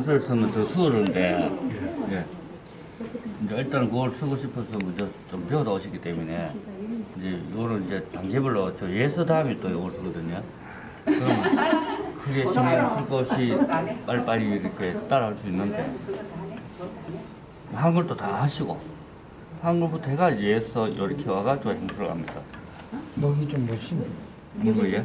평소에 쓰면 더 수월한데, 예. 이제 일단 그걸 쓰고 싶어서 먼저 좀 배워다 오시기 때문에, 이제 요거는 이제 단계별로 저 예서 다음에 또 요걸 쓰거든요. 그럼 크게 신경 쓸 것이 빨리빨리 이렇게 따라할 수 있는데, 한글도 다 하시고, 한글부터 해가 예서 이렇게 와가지고 힘들어 갑니다. 목이 좀 멋있네. 물고기요?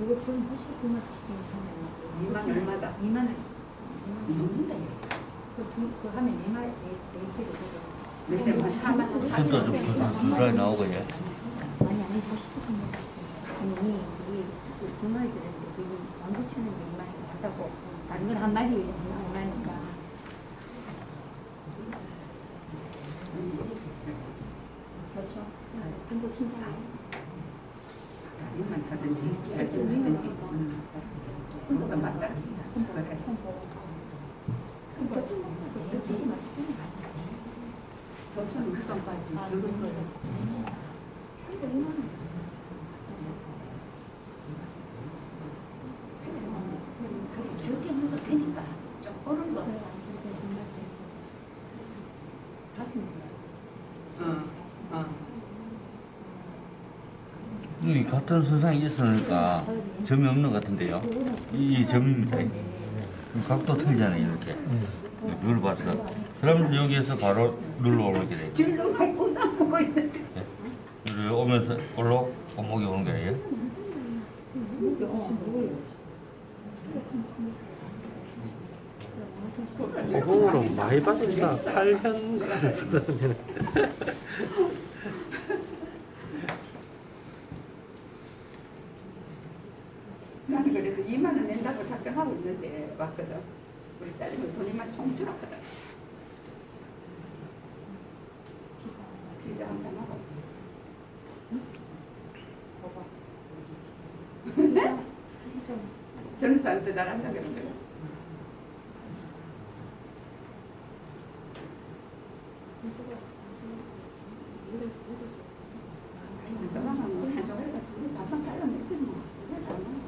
그거 돈 99만 치킨 하면 2만 얼마다? 2만 원. 2만 원. 그그 하면 2만 네 개를 4만 원. 그래서 좀 불안이 나오고 얘. 아니 아니 99만 치킨. 아니 이게 두 마리 들었는데 그게 19,000원에 2만 원 왔다고. 다른 건 한 마리 얼마니까. 그렇죠. 진짜 신기해. 공부만 하든지 열심히 하든지 음. 그거 맞다. 그래. 도청이 맛있구나. 도청 그건 봐도 적은 거로. 근데 이만 그래 적게 먹어도 되니까 좀 오른 거. 가슴 이 같은 선상에 있었으니까 점이 없는 것 같은데요. 이, 점입니다. 각도 틀잖아요, 이렇게. 음. 눌러 봐서. 그러면 여기에서 바로 눌러 오르게 돼요. 지금 정말 못하고 있는데. 예? 이리 오면서 올라, 오목이 오는 거예요. 예? 어, 그거로 많이 빠진다. 8현 딸은 그래도 2만 원 낸다고 작정하고 있는데 왔거든. 우리 딸이면 돈이만 총출었거든. 피자 한잔 하고. 네? 점수한테 잘한다 그러는데. 이거, 이거, 이거.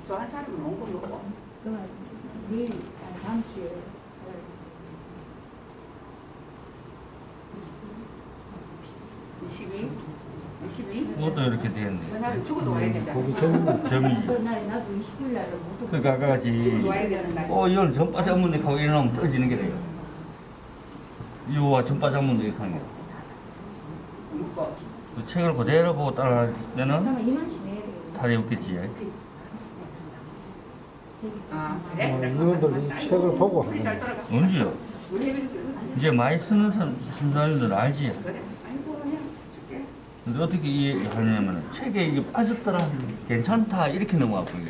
저한 사람은 온거 먹어. 그러면 내일 아, 다음 주에 이십이, 이십이. 뭐도 이렇게 되었네. 전화를 죽어도 와야 음, 되잖아. 거기 점이. 어, 그날 나도 20일 날로 못 오고 그러니까 아까 같이 죽어도 와야 되는 날. 어 이건 전바 장문에 가고 일어나면 떨어지는 게 돼요. 이와 전바 장문에 가는 게. 묶어. 그 책을 그대로 보고 따라할 때는 내야 다리 없겠지. 예. 아, 그래? 어, 이분들 이 책을 보고 하는 거 언제요? 이제 많이 쓰는 사람들 알지? 근데 어떻게 이해하냐면 책에 이게 빠졌더라 괜찮다 이렇게 넘어왔고요.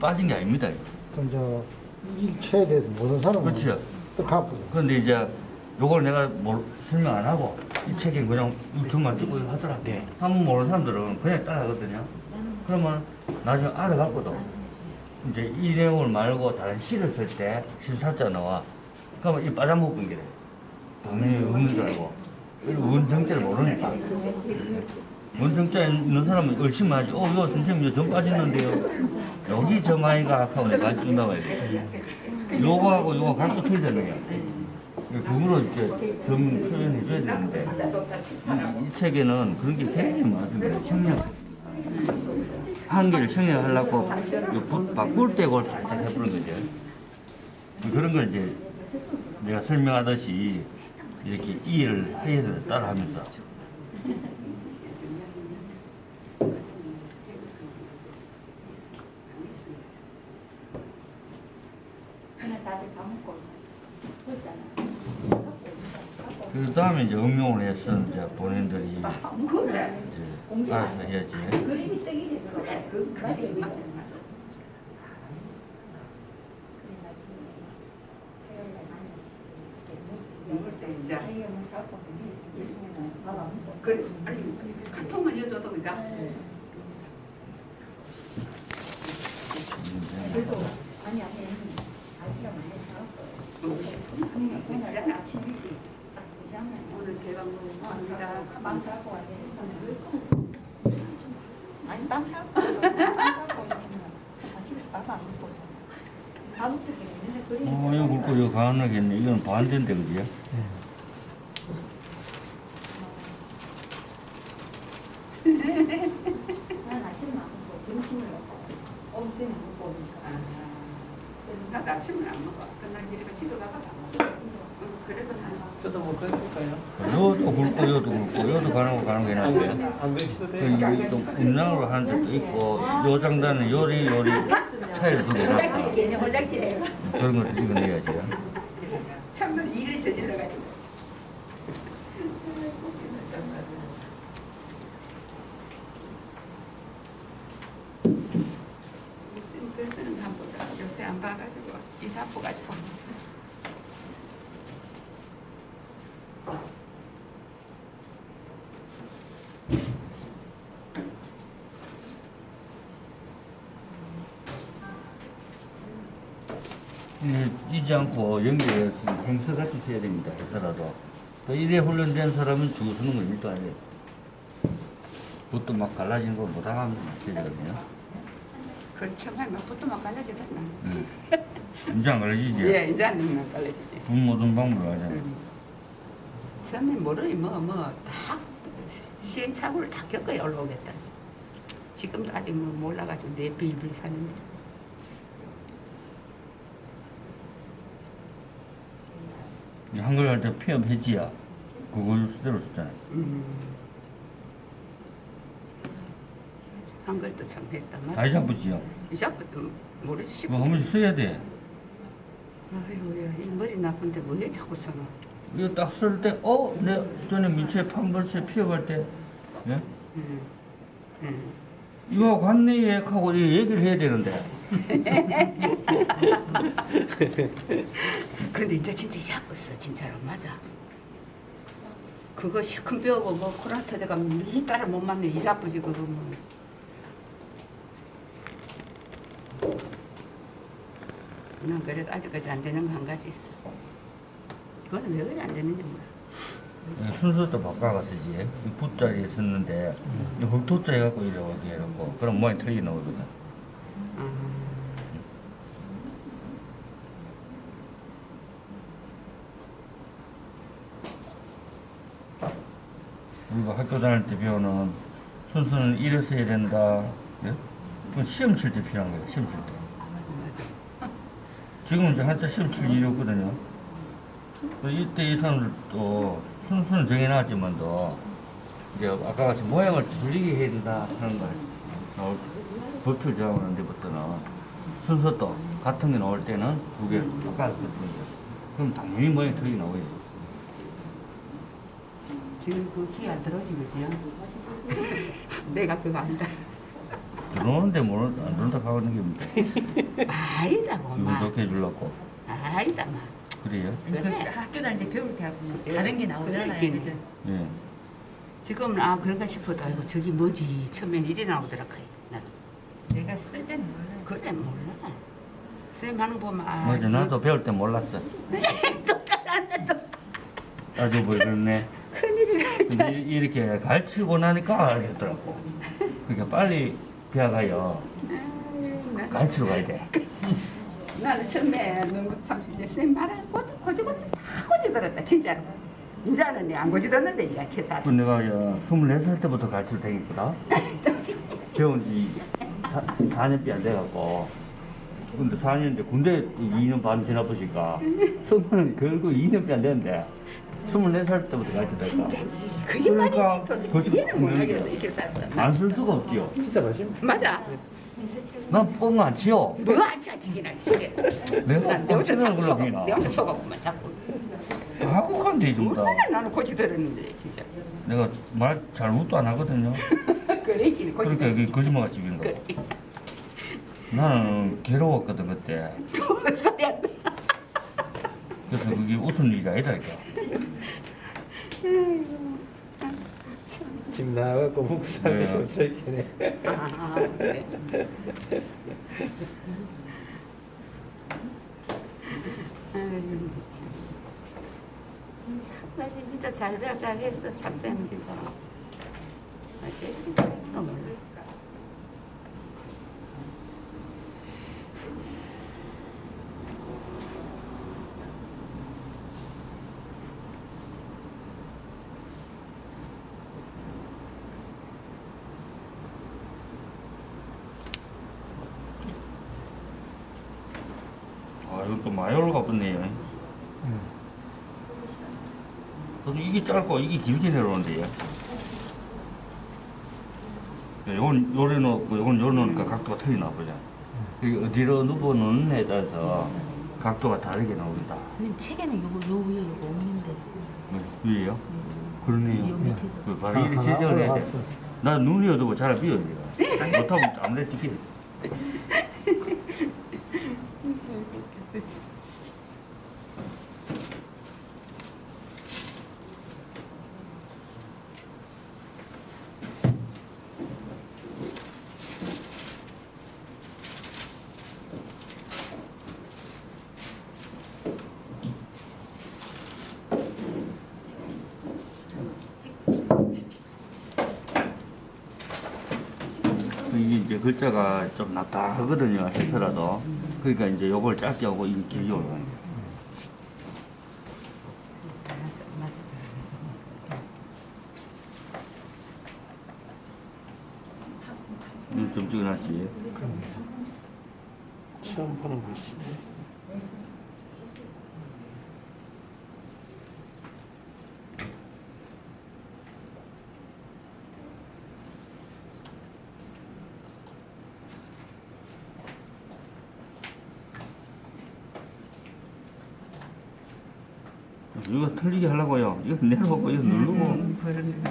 빠진 게 아닙니다 그럼 저 이 책에 대해서 모르는 사람은 그렇죠. 그런데 이제 요걸 내가 뭘 설명 안 하고 이 책에 그냥 유튜브만 찍고 하더라. 네. 한번 모르는 사람들은 그냥 따라하거든요. 그러면 나중에 알아갖고도 이제 이 내용을 말고 다른 시를 쓸 때 실사자 나와. 그러면 이 빠져먹은 게 당연히 음. 없는 줄 알고. 원정자를 모르니까. 원정자에 있는 사람은 의심하지. 어, 이거 선생님, 저점 빠졌는데요. 여기 저 마이가 아까 내가 준다고 해야 요거하고 요거 갖고 틀리는 거야. 그걸로 이렇게 점 표현해줘야 되는데. 이, 책에는 그런 게 굉장히 많은데, 생략. 한계를 생략하려고 바꿀 때 그걸 살짝 해보는 거죠. 그런 걸 이제 내가 설명하듯이 이렇게 이해를 해서 따라하면서. 그 다음에 이제 응용을 해서 이제 본인들이 아, 이제 공지가 알았어, 아니고. 해야지. 그림이 뜨기 제대로 그래도 아니 아니 아기가 많이 해서 있잖아 아침 일찍 오늘 제가 뭐 사고 왔는데 빵 사갖고 빵 사갖고 오시면 집에서 밥 안 먹고 오잖아. 밥 먹기 때문에 그러니까. 어, 이거 굵고 이거 가능하겠네. 이건 반대인데, 그지? 난 아침에 안 먹고 점심을 먹고 오후에 안 먹고 오니까. 아, 아침을 안 먹어. 그날 이렇게 집에 나는 저도 뭐 그랬을까요? 이것도 굵고, 이것도 굵고, 이것도 가는 거 가는 게. 그러, 안 그러시도 그 돼요. 좀 음랑으로 하는 데도 있고, 요 장단은 요리, 요리 차이를 두개 홀짝질이 괜히 홀짝질해요. 그런 걸 찍어내야지. 참말 일을 저질러가지고. 쓰는 글 쓰는 거 한번 보자. 요새 안 봐가지고 이사 가지고. 이, 잊지 않고 연결해서 행서같이 써야 됩니다. 해서라도. 또 이래 훈련된 사람은 주고 쓰는 건 일도 아니에요. 그것도 막 갈라지는 거 못하면 되거든요. 그렇죠. 막 붙도 막 갈라지잖아. 음. 이제 안 갈라지지? 예, 이제 안 갈라지지. 돈 모든 방법을 하잖아. 음. 처음에 모르니 뭐 뭐 다 시행착오를 다 겪어야 올라오겠다. 지금도 아직 뭐 몰라가지고 내 비밀 사는데. 한글 할때 피업 해지야. 그걸 수대로 썼잖아요. 음. 한글도 참 했다. 맞아. 다시 잡붙지요. 이 작부도 모르지 싶어. 그거 한 번씩 써야 돼. 아이고야, 이 머리 나쁜데 왜 자꾸 써놔? 이거 딱 쓸 때, 어? 내 전에 민채 판벌새 피업할 때, 예? 음. 음. 이거 갔네, 하고 이 얘기를 해야 되는데. 근데 이제 진짜 써, 진짜로 맞아. 그거 시큰 뼈고 뭐 코로나 터져가 이 따라 못 맞네 이 자쁘지 그거 뭐. 난 그래도 아직까지 안 되는 거 한 가지 있어. 그거는 왜 그래 안 되는지 몰라. 이 순서도 바꿔갔었지. 이 붓자리에 썼는데, 이 흑토자 해갖고 이래 어디 해갖고, 그럼 모양이 틀리게 나오거든. 아, 우리가 학교 다닐 때 배우는 순서는 이래 써야 된다. 예? 그건 시험 칠 때 필요한 거야, 시험 칠 때. 지금 이제 한자 시험 칠 일이 없거든요. 그 이때 이 사람들도 순서는 정해놨지만도 이제 아까 같이 모양을 틀리게 해야 된다 하는 걸 나올 법출 정하는 데부터는 순서도 같은 게 나올 때는 두 개, 아까. 그럼 당연히 모양이 틀리게 나오겠죠. 지금 그기안 들어지 그지요? 내가 그거 안다. 들어오는데 모르, 안 들어온다 하는 게 뭡니까? 아니다 기분 뭐 좋게 해주려고. 아니다 마. 그래요? 그래. 그 학교 다닐 때 배울 때 하고 그래. 다른 게 나오잖아요. 그죠? 예. 지금은 아 그런가 싶어도 아이고 저기 뭐지 처음엔 이리 나오더라 카이 나 내가 쓸 때는 몰라요. 그래 몰라 쌤 하는 거 보면 아 맞아, 나도 배울 때 몰랐어. 아주 모르겠네. 큰일이라 근데 이- 이렇게 가르치고 나니까 알겠더라고. 그러니까 빨리 배워가요. 가르치러 가야 돼. 나는 처음에 참 이제 쌤 말을 고지 고지고지 다 고지 들었다 진짜로 이제는 안 고지 듣는데 이렇게 사그 내가 24살 때부터 가르칠 테니까. 배운 지 4, 년밖안 돼갖고. 근데 4년인데 군대 2년 반 지나보니까 성분은 결국 2년밖에 안 되는데 24살 때부터 가르쳤다니까. 거짓말이지 그러니까 도대체 거짓- 얘는 모르겠어 이렇게 쌌어 안 쓸 수가 없지요. 진짜 맛있네. 맞아 난 뻥 안 치요. 뭐안 차지기나 씨 내가 난내 혼자 자꾸 속아 그러기나. 내 혼자 속아보면 자꾸 하고 가면 되지 뭐. 얼마나 나는 고지 들었는데 진짜 내가 말 잘못도 안 하거든요. 그래 있긴 고지 그러니까 이게 들었지 거짓말 거. 그래 나는 괴로웠거든 그때. 무슨 소리야 그래서 그게 웃은 일이 아니다 이거. 집 나가고 먹고 살기 네. 좀 좋겠네. 아, 그래. 아유, 참. 참, 진짜 잘 배, 잘했어. 참쌤 진짜. 아, 잘했어, 몰랐어. 아, 많이 올라가겠네요. 응. 저도 이게 짧고 이게 길게 내려오는데요. 네, 요건 요래 놓고 요건 요래 놓으니까 각도가 틀리나 보자. 이게 어디로 누워 놓느냐에 따라서 각도가 다르게 나온다. 선생님 책에는 요거 요 위에 요거 없는데 네, 위에요? 요 그러네요. 밑에서 그 바로 이렇게 아, 제작을 해야 돼. 나 눈이 어두고 잘 비어. 못하면 아무래도 찍혀. 이게 이제 글자가 좀 납작하거든요, 해서라도. 그러니까 이제 요걸 짧게 하고 이게 길게 올라가는 거예요. 맞아. 이거 좀 찍어놨지. 처음 보는 글씨. 이거 틀리게 하려고요. 이거 내려놓고 이거 누르고. 음,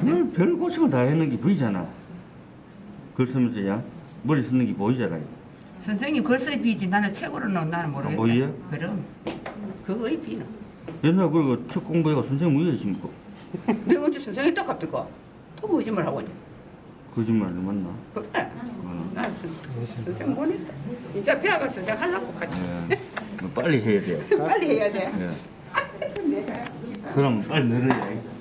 뭘별 고생을 다 했는 게 보이잖아. 글 쓰면서 야 머리 쓰는 게 보이잖아요. 선생님 글쓰기 비지 나는 책으로는 나는 모르겠다. 아, 뭐예요? 그럼 그거의 비는. 옛날 그리고 책 공부해가 선생님 위에 심고 내가 언제 선생님 똑같을까? 또 거짓말 하고 있네. 거짓말 맞나? 그래. 어. 나 선- 선생님 모르겠다. 이제 배아가 선생 하려고 하지. 예. 뭐 빨리 해야 돼요. 빨리 해야 돼. 예. 그럼 빨리 늘어야 돼.